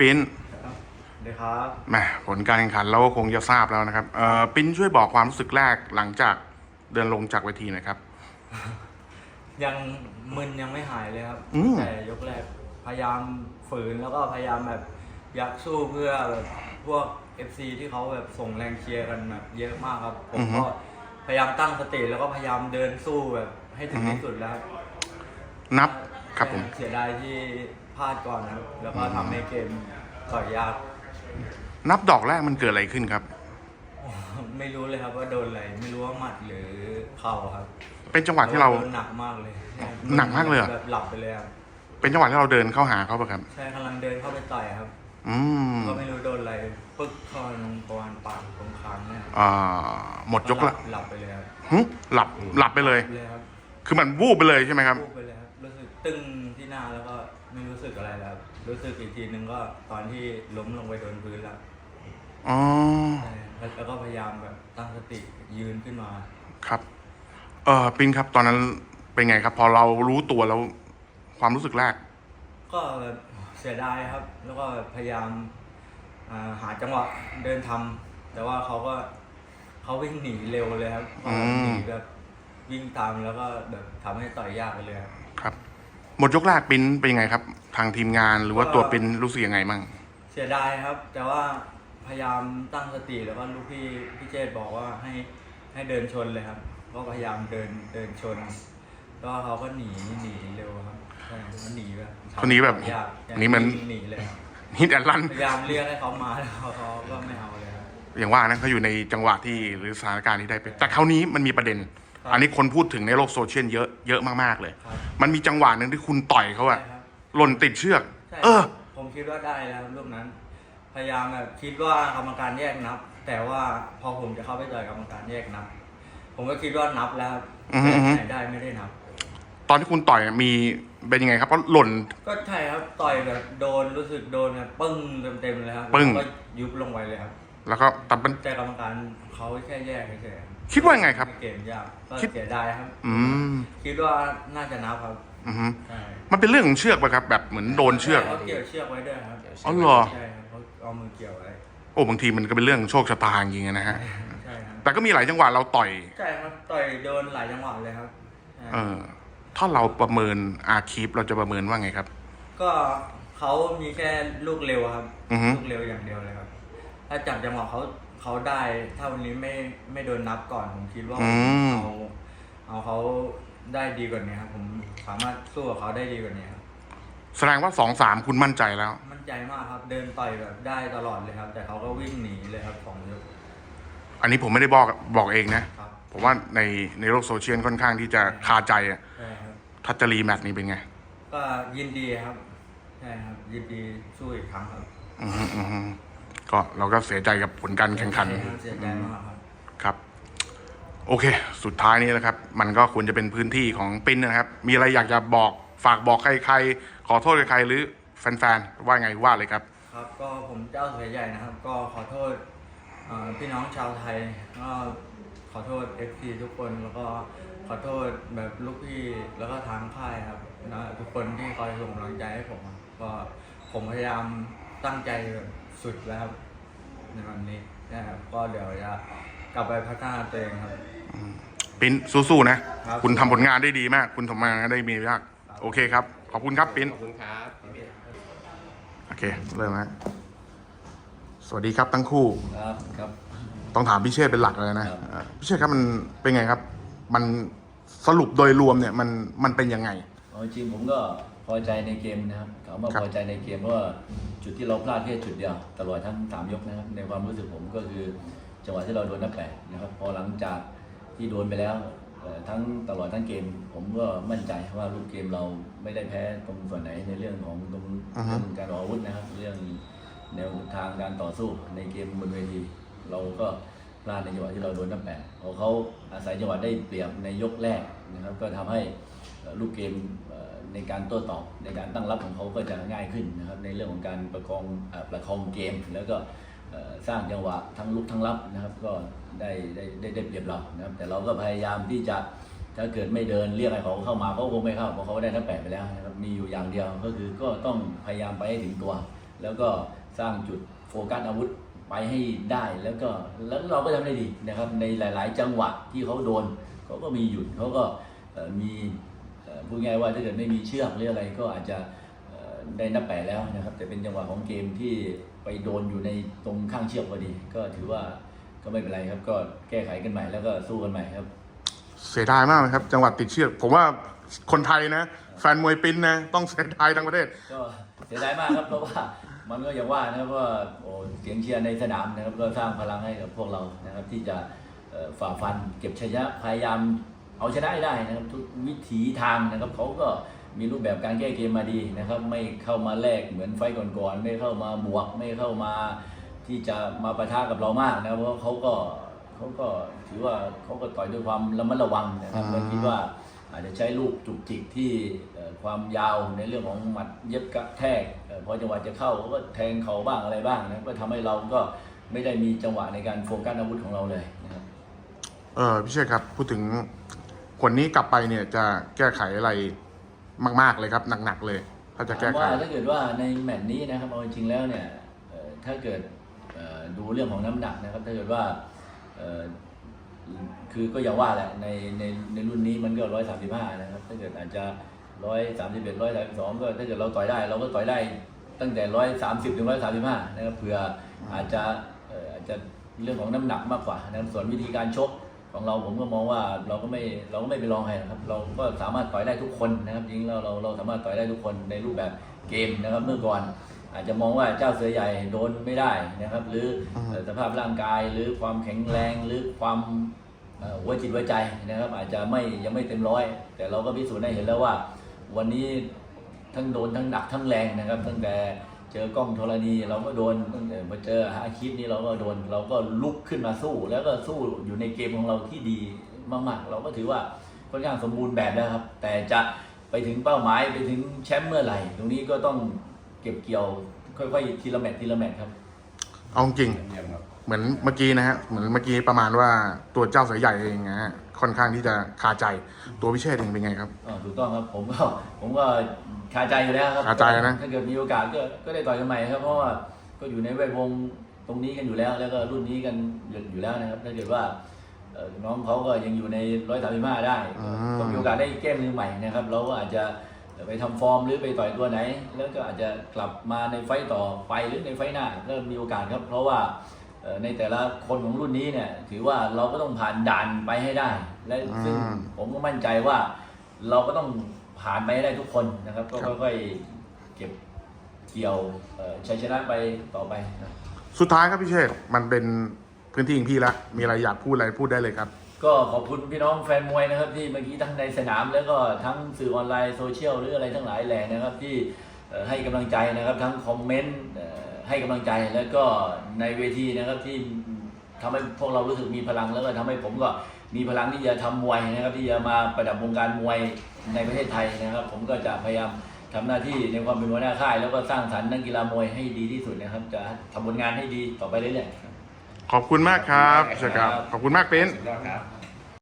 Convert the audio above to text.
ปิ้นครับเดี๋ยวครับแหมผลการแข่งขันเราก็คงจะทราบแล้วนะครับเอ่อปิ้นช่วยบอกความรู้สึกแรกหลังจากเดินลงจากเวทีหน่อยครับ ยังมึนยังไม่หายเลยครับอืม แต่ยกแรกพยายามฝืนแล้วก็พยายามแบบอยากสู้เพื่อแบบพวก FC ที่เขาแบบส่งแรงเชียร์กันแบบเยอะมากครับ ผมก็พยายามตั้งสติแล้วก็พยายามเดินสู้แบบให้ถึงที่สุดแล้วนับครับผม เสียดายที่ พลาดก่อนนะครับ แล้วก็ทำให้เกมต่อยยาก นับดอกแรกมันเกิดอะไรขึ้นครับ ไม่รู้เลยครับว่าโดนอะไร ไม่รู้ว่าหมัดหรือเข่าครับเป็นจังหวะที่เราโดนหนักมากเลยหนักมากเลยเหรอ แบบหลับไปเลยครับเป็นจังหวะที่เราเดินเข้าหาเขาปะครับ ใช่กำลังเดินเข้าไปต่อยครับ อืมก็ไม่รู้โดนอะไรปึ๊กเข้าลงประมาณปากตรงคางเนี่ยครับอ่าหมดยกละหลับไปเลยครับหึหลับหลับไปเลย เลยครับคือมันวูบไปเลยใช่ไหมครับ พูดไปเลยครับรู้สึกตึงที่หน้าแล้วก็ไม่รู้สึกอะไรแล้วครับรู้สึกอีกทีนึงก็ตอนที่ล้มลงไปโดนพื้นแล้วอ๋อใช่แล้วแล้วก็พยายามแบบตั้งสติยืนขึ้นมา ครับ เออปินครับ ตอนนั้นเป็นไงครับ พอเรารู้ตัวแล้ว ความรู้สึกแรก ก็แบบเสียดายครับ แล้วก็พยายามอ่าหาจังหวะเดินทำแต่ว่าเขาก็เขาวิ่งหนีเร็วเลยครับอืม หนีแบบวิ่งตามแล้วก็แบบทำให้ต่อยยากไปเลยครับครับ หมดยกแรกปินเป็นยังไงครับ ทางทีมงานหรือว่าตัวปินรู้สึกยังไงมั่งเสียดายครับ แต่ว่าพยายามตั้งสติแล้วก็ลูกพี่พี่เจษบอกว่าให้ให้เดินชนเลยครับก็พยายามเดินเดินชนก็เขาก็หนีหนีเร็วครับใช่เขาหนีแบบคนนี้แบบยากหนีเหมือนวิ่งหนีเลยครับฮิตแอนลันพยายามเรียกให้เขามาแล้วเขาก็ไม่เอาเลยครับอย่างว่านะเขาอยู่ในจังหวะที่หรือสถานการณ์ที่ได้ไปแต่คราวนี้มันมีประเด็นครับ อันนี้คนพูดถึงในโลกโซเชียลเยอะเยอะมากๆเลยครับมันมีจังหวะหนึ่งที่คุณต่อยเขาอะใช่ครับหล่นติดเชือกใช่เออ ผมคิดว่าได้แล้วลูกนั้น พยายามแบบคิดว่ากรรมการแยกนับ แต่ว่าพอผมจะเข้าไปต่อยกรรมการแยกนับ ผมก็คิดว่านับแล้วครับอือฮึแต่ที่ไหนได้ไม่ได้นับ ตอนที่คุณต่อยมีเป็นยังไงครับเพราะหล่น ก็ใช่ครับต่อยแบบโดนรู้สึกโดนแบบปึ้งเต็มๆเลยครับปึ้งแล้วก็ยุบลงไปเลยครับ แล้วก็แต่มันแต่กรรมการเขาแค่แยกเฉยๆรับ คิดว่าไงครับ เกมยากก็คิด เสียดายครับ อืมคิดว่าน่าจะนับครับอือฮึใช่มันเป็นเรื่องของเชือกปะครับ แบบเหมือนโดนเชือก เขาเกี่ยวเชือกไว้ด้วยครับอ๋อเหรอ ใช่ครับเขาเอามือเกี่ยวไว้โอ้บางทีมันก็เป็นเรื่องโชคชะตาจริงๆนะฮะ ใช่ครับแต่ก็มีหลายจังหวะเราต่อย ใช่ครับต่อยโดนหลายจังหวะเลยครับใช่เออ ถ้าเราประเมินอาคีปเราจะประเมินว่าไงครับ ก็เขามีแค่ลูกเร็วครับอือฮึ ลูกเร็วอย่างเดียวเลยครับ ถ้าจับจังหวะเขา เขาได้ถ้าวันนี้ไม่ไม่โดนนับก่อนผมคิดว่าผมเอาเอาเขาได้ดีกว่านี้ครับผมสามารถสู้กับเขาได้ดีกว่านี้ครับแสดงว่าสองสามคุณมั่นใจแล้ว มั่นใจมากครับ เดินต่อยแบบได้ตลอดเลยครับ แต่เขาก็วิ่งหนีเลยครับสองยกอันนี้ผมไม่ได้บอกบอกเองนะ ครับผมว่าในในโลกโซเชียลค่อนข้างที่จะคาใจอะใช่ครับ ทัชจรีแมตช์นี้เป็นไง ก็ยินดีครับใช่ครับ ยินดีสู้อีกครั้งครับ อือฮึอือฮึ ก็เราก็เสียใจกับผลการแข่งขันใช่ครับเสียใจมากครับ ครับ โอเค สุดท้ายนี้นะครับ มันก็ควรจะเป็นพื้นที่ของปิ้นนะครับ มีอะไรอยากจะบอกฝากบอกใครใครขอโทษใครๆหรือแฟนๆ ว่าไงว่าเลยครับ ครับ ก็ผมเจ้าเสือใหญ่นะครับ ก็ขอโทษเอ่อพี่น้องชาวไทย ก็ขอโทษเอฟซีทุกคน แล้วก็ขอโทษแบบลูกพี่ แล้วก็ทางค่ายครับนะทุกคนที่คอยส่งกำลังใจให้ผมครับก็ผมพยายามตั้งใจแบบ สุดแล้วครับในวันนี้นะครับก็เดี๋ยวจะกลับไปพัฒนาตัวเองครับ ปิ้นสู้ๆนะ ครับ คุณทำผลงานได้ดีมาก คุณทำงานได้มีมากโอเคครับ ขอบคุณครับปิ้น ขอบคุณครับ โอเค เริ่มฮะสวัสดีครับทั้งคู่ ครับครับ ต้องถามพี่เชษฐ์เป็นหลักเลยนะครับ อ่าพี่เชษฐ์ครับมันเป็นไงครับ มันสรุปโดยรวมเนี่ยมันมันเป็นยังไง เอาจริงผมก็ พอใจในเกมนะครับถามว่าครับพอใจในเกมเพราะว่าจุดที่เราพลาดแค่จุดเดียวตลอดทั้งสามยกนะครับ ในความรู้สึกผมก็คือจังหวะที่เราโดนนับแปดนะครับ พอหลังจากที่โดนไปแล้วเอ่อทั้งตลอดทั้งเกม ผมก็มั่นใจว่าลูกเกมเราไม่ได้แพ้ตรงส่วนไหนในเรื่องของตรงอือฮึเรื่องการออกอาวุธนะครับ เรื่องแนวทางการต่อสู้ในเกมบนเวที เราก็พลาดในจังหวะที่เราโดนนับแปดพอเขาอาศัยจังหวะได้เปรียบในยกแรกนะครับ ก็ทำให้เอ่อ ลูกเกมในการโต้ตอบในการตั้งรับของเขาก็จะง่ายขึ้นนะครับในเรื่องของการประคองอประคองเกม แล้วก็สร้างจังหวะทั้งลุกทั้งรับนะครับก็ได้ได้ได้ได้เปรียบเรานะครับแต่เราก็พยายามที่จะถ้าเกิดไม่เดินเรียกให้เขาเข้ามาเขาคงไม่เข้าเพราะเขาได้ทั้งแปดไปแล้วนะครับมีอยู่อย่างเดียวก็คือก็ต้องพยายามไปให้ถึงตัว แล้วก็สร้างจุดโฟกัสอาวุธไปให้ได้แล้วก็แล้วเราก็ทำได้ดีนะครับในหลาย ๆ จังหวะที่เขาโดนเขาก็มีหยุดเขาก็มี พูดง่ายๆว่าถ้าเกิดไม่มีเชือกหรืออะไรก็อาจจะเอ่อได้นับแปดแล้วนะครับ แต่เป็นจังหวะของเกมที่ไปโดนอยู่ในตรงข้างเชือกพอดี ก็ถือว่าก็ไม่เป็นไรครับ ก็แก้ไขกันใหม่แล้วก็สู้กันใหม่ครับ เสียดายมากเลยครับ จังหวัดติดเชือก ผมว่าคนไทยนะ แฟนมวยปิ้นนะ ต้องเสียดายทั้งประเทศ ก็เสียดายมากครับเพราะว่ามันก็อย่างว่านะครับว่าโอ้เสียงเชียร์ในสนามนะครับก็สร้างพลังให้กับพวกเรานะครับ ที่จะเอ่อฝ่าฟันเก็บชัยชนะพยายาม เอาชนะให้ได้นะครับทุกวิถีทางนะครับเขาก็มีรูปแบบการแก้เกมมาดีนะครับ ไม่เข้ามาแลกเหมือนไฟต์ก่อนๆไม่เข้ามาบวกไม่เข้ามาที่จะมาปะทะกับเรามากนะครับเพราะเขาก็เขาก็ถือว่าเขาก็ต่อยด้วยความระมัดระวังนะครับอืมและคิดว่าอาจจะใช้ลูกจุกจิกที่เอ่อความยาวในเรื่องของหมัดเย็บกระแทกเอ่อพอจังหวะจะเข้าเขาก็แทงเขาบ้างอะไรบ้างนะก็ทำให้เราก็ไม่ได้มีจังหวะในการโฟกัสอาวุธของเราเลยนะครับเออพี่เชษครับพูดถึง คนนี้กลับไปเนี่ยจะแก้ไขอะไรมาก ๆเลยครับหนักๆเลย ถ้าจะแก้ไข ว่าถ้าเกิดว่าในแมตช์นี้นะครับเอาจริงๆแล้วเนี่ยเอ่อถ้าเกิดเอ่อดูเรื่องของน้ำหนักนะครับถ้าเกิดว่าเอ่อคือก็อย่าว่าแหละในในในรุ่นนี้มันก็ร้อยสามสิบห้านะครับถ้าเกิดอาจจะร้อยสามสิบเอ็ดร้อยสามสิบสองก็ถ้าเกิดเราต่อยได้เราก็ต่อยได้ตั้งแต่ร้อยสามสิบถึงร้อยสามสิบห้านะครับเผื่ออาจจะเอ่ออาจจะเรื่องของน้ำหนักมากกว่านะครับส่วนวิธีการชก ของเราผมก็มองว่าเราก็ไม่เราก็ไม่ไปลองใครนะครับ เราก็สามารถต่อยได้ทุกคนนะครับจริงๆเราเราเราสามารถต่อยได้ทุกคนในรูปแบบเกมนะครับเมื่อก่อน อาจจะมองว่าเจ้าเสือใหญ่โดนไม่ได้นะครับ หรือเอ่อสภาพร่างกายหรือความแข็งแรงหรือความเอ่อหัวจิตหัวใจนะครับ อาจจะไม่ยังไม่เต็มร้อย แต่เราก็พิสูจน์ได้เห็นแล้วว่า วันนี้ทั้งโดนทั้งหนักทั้งแรงนะครับ ตั้งแต่ เจอกล้องธรณีเราก็โดนตั้งแต่มาเจอฮาคิดนี่เราก็โดนเราก็ลุกขึ้นมาสู้ แล้วก็สู้อยู่ในเกมของเราที่ดีมากๆ เราก็ถือว่าค่อนข้างสมบูรณ์แบบแล้วครับ แต่จะไปถึงเป้าหมายไปถึงแชมป์เมื่อไหร่ ตรงนี้ก็ต้องเก็บเกี่ยวค่อยๆทีละแมตช์ทีละแมตช์ครับ เอาจริง เหมือนเมื่อกี้นะฮะเหมือนเมื่อกี้ประมาณว่าตัวเจ้าเสือใหญ่เองนะฮะค่อนข้างที่จะคาใจตัวพิเชษเองเป็นไงครับ อ่าถูกต้องครับผมก็ผมก็คาใจอยู่แล้วครับคาใจนะ ถ้าเกิดมีโอกาสก็ก็ได้ต่อยกันใหม่ครับเพราะว่าก็อยู่ในแวดวงตรงนี้กันอยู่แล้ว แล้วก็รุ่นนี้กันอยู่อยู่แล้วนะครับถ้าเกิดว่าเอ่อน้องเขาก็ยังอยู่ในร้อยสามสิบห้าได้อืม ก็มีโอกาสได้แก้มือใหม่นะครับเราก็อาจจะไปทำฟอร์มหรือไปต่อยตัวไหน แล้วก็อาจจะกลับมาในไฟต์ต่อไปหรือในไฟต์หน้าก็มีโอกาสครับ เพราะว่าเอ่อ ในแต่ละคนของรุ่นนี้เนี่ยถือว่าเราก็ต้องผ่านด่านไปให้ได้ และซึ่งอืมผมก็มั่นใจว่าเราก็ต้องผ่านไปให้ได้ทุกคนนะครับ ก็ครับค่อยๆเก็บเกี่ยวเอ่อชัยชนะไปต่อไปนะสุดท้ายครับพี่เชษมันเป็นพื้นที่ของพี่แล้วมีอะไรอยากพูดอะไรพูดได้เลยครับ ก็ขอบคุณพี่น้องแฟนมวยนะครับ ที่เมื่อกี้ทั้งในสนาม แล้วก็ทั้งสื่อออนไลน์โซเชียลหรืออะไรทั้งหลายแหล่นะครับ ที่เอ่อให้กำลังใจนะครับ ทั้งคอมเมนต์เอ่อ ให้กำลังใจแล้วก็ในเวทีนะครับที่ทำให้พวกเรารู้สึกมีพลังแล้วก็ทำให้ผมก็มีพลังที่จะทำมวยนะครับ ที่จะมาประดับวงการมวยในประเทศไทยนะครับ ผมก็จะพยายามทำหน้าที่ในความเป็นหัวหน้าค่าย แล้วก็สร้างสรรค์นักกีฬามวยให้ดีที่สุดนะครับ จะทำผลงานให้ดีต่อไปเรื่อยๆครับขอบคุณมากครับพี่เชษครับ ขอบคุณมากเป็นสุดยอดครับ